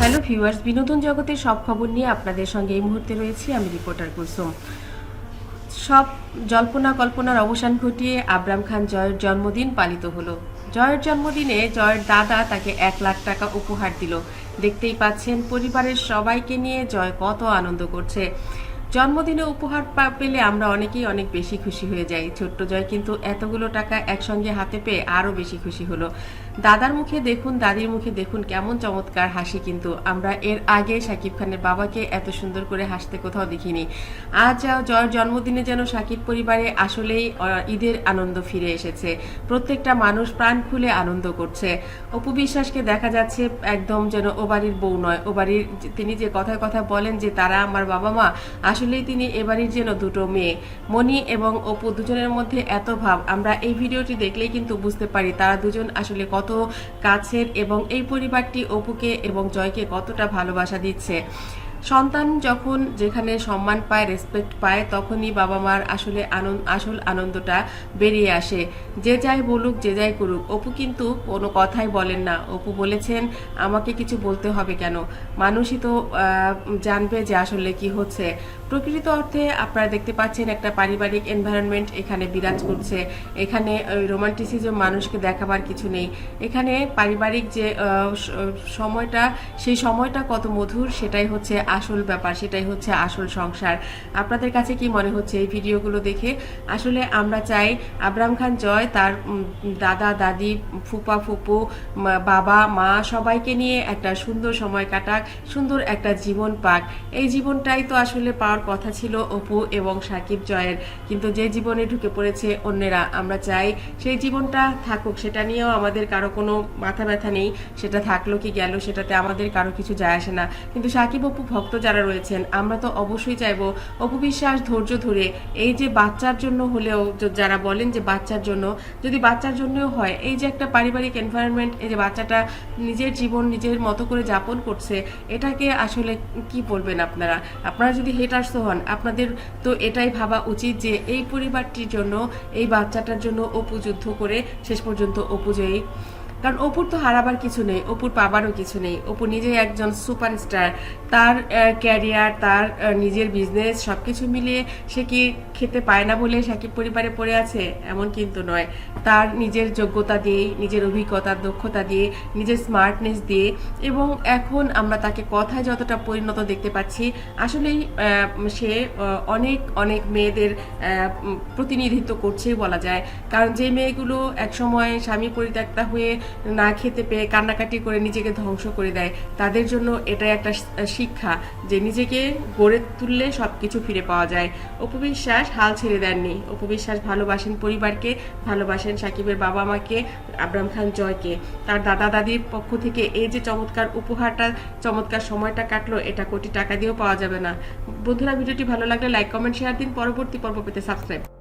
Hello viewers, বিনোদন জগতের সব খবর নিয়ে আপনাদের সঙ্গে এই মুহূর্তে রয়েছি আমি রিপোর্টার কুলসুম। সব জল্পনা কল্পনার অবসান ঘটিয়ে আবরাম খান জয়ের জন্মদিন পালিত হলো। জয়ের জন্মদিনে জয়ের দাদা তাকে এক লাখ টাকা উপহার দিল। দেখতেই পাচ্ছেন, পরিবারের সবাইকে নিয়ে জয় কত আনন্দ করছে। জন্মদিনে উপহার পেলে আমরা অনেকেই অনেক বেশি খুশি হয়ে যাই। ছোট্ট জয় কিন্তু এতগুলো টাকা একসঙ্গে হাতে পেয়ে আরও বেশি খুশি হলো। দাদার মুখে দেখুন, দাদির মুখে দেখুন কেমন চমৎকার হাসি কিন্তু। আমরা এর আগে শাকিব খানের বাবাকে এত সুন্দর করে হাসতে কোথাও দেখিনি। আজ জয়ের জন্মদিনে যেন শাকিব পরিবারে আসলেই ঈদের আনন্দ ফিরে এসেছে। প্রত্যেকটা মানুষ প্রাণ খুলে আনন্দ করছে। অপু বিশ্বাসকে দেখা যাচ্ছে একদম যেন ও বাড়ির বউ নয়। ও বাড়ির তিনি যে কথায় কথা বলেন যে, তারা আমার বাবা মা আসলেই তিনি এবারই যেন দুটো মেয়ে। মনি এবং অপু দুজনের মধ্যে এত ভাব, আমরা এই ভিডিওটি দেখলেই কিন্তু বুঝতে পারি তারা দুজন আসলে কত কাছের এবং এই পরিবারটি অপুকে এবং জয়কে কতটা ভালোবাসা দিচ্ছে। সন্তান যখন যেখানে সম্মান পায় রেসপেক্ট পায়, তখনই বাবা মার আসলে আনন্দ, আসল আনন্দটা বেরিয়ে আসে। যে যাই বলুক, যে যাই করুক, অপু কিন্তু কোনো কথাই বলেন না। অপু বলেছেন, আমাকে কিছু বলতে হবে কেন? মানুষই তো জানবে যে আসলে কি হচ্ছে। প্রকৃত অর্থে আপনারা দেখতে পাচ্ছেন একটা পারিবারিক এনভায়রনমেন্ট এখানে বিরাজ করছে। এখানে রোমান্টিসিজম মানুষকে দেখাবার কিছু নেই। এখানে পারিবারিক যে সময়টা, সেই সময়টা কত মধুর, সেটাই হচ্ছে আসল ব্যাপার, সেটাই হচ্ছে আসল সংসার। আপনাদের কাছে কি মনে হচ্ছে এই ভিডিওগুলো দেখে? আসলে আমরা চাই আবরাম খান জয়, তার দাদা, দাদি, ফুপা, ফুপু বাবা, মা, সবাইকে নিয়ে একটা সুন্দর সময় কাটাক, সুন্দর একটা জীবন পাক। এই জীবনটাই তো আসলে পাওয়ার কথা ছিল অপু এবং সাকিব জয়ের। কিন্তু যে জীবনে ঢুকে পড়েছে অন্যেরা, আমরা চাই সেই জীবনটা থাকুক, সেটা নিয়েও আমাদের কারও কোনো মাথা ব্যথা নেই, সেটা থাকল কি গেল, সেটাতে আমাদের কারও কিছু যায় আসে না। কিন্তু সাকিব অপু ভক্ত যারা রয়েছেন, আমরা তো অবশ্যই চাইব অপবিশ্বাস ধৈর্য ধরে এই যে বাচ্চার জন্য হলেও যারা বলেন যে বাচ্চার জন্য, যদি বাচ্চার জন্যও হয়, এই যে একটা পারিবারিক এনভায়রনমেন্ট এই যে বাচ্চাটা নিজের জীবন নিজের মতো করে যাপন করছে, এটাকে আসলে কি বলবেন আপনারা? আপনারা যদি হেটার্সও হন, আপনাদের তো এটাই ভাবা উচিত যে এই পরিবারটির জন্য, এই বাচ্চাটার জন্য অপু যুদ্ধ করে শেষ পর্যন্ত অপু জয়ী। কারণ অপুর তো হারাবার কিছু নেই, অপুর পাবারও কিছু নেই। অপু নিজে একজন সুপারস্টার। তার ক্যারিয়ার, তার নিজের বিজনেস সব কিছু মিলিয়ে সে কি খেতে পায় না বলে সাকিব পরিবারে পড়ে আছে? এমন কিন্তু নয়। তার নিজের যোগ্যতা দিয়ে, নিজের অভিজ্ঞতা, দক্ষতা দিয়ে, নিজের স্মার্টনেস দিয়ে এবং এখন আমরা তাকে কথায় যতটা পরিণত দেখতে পাচ্ছি, আসলেই সে অনেক অনেক মেয়েদের প্রতিনিধিত্ব করছেই বলা যায়। কারণ যে মেয়েগুলো একসময় স্বামী পরিত্যক্তা হয়ে না খেতে পেয়ে কান্নাকাটি করে নিজেকে ধ্বংস করে দেয়। তাদের জন্য এটাই একটা শিক্ষা যে নিজেকে গড়ে তুললে সব কিছু ফিরে পাওয়া যায়। অপবিশ্বাস হাল ছেড়ে দেননি। অপবিশ্বাস ভালোবাসেন পরিবারকে, ভালোবাসেন সাকিবের বাবা মাকে, আবরাম খান জয়কে। তার দাদা দাদির পক্ষ থেকে এই যে চমৎকার উপহারটা, চমৎকার সময়টা কাটলো, এটা কোটি টাকা দিয়েও পাওয়া যাবে না। বন্ধুরা, ভিডিওটি ভালো লাগলে লাইক কমেন্ট শেয়ার দিন। পরবর্তী পর্ব পেতে সাবস্ক্রাইব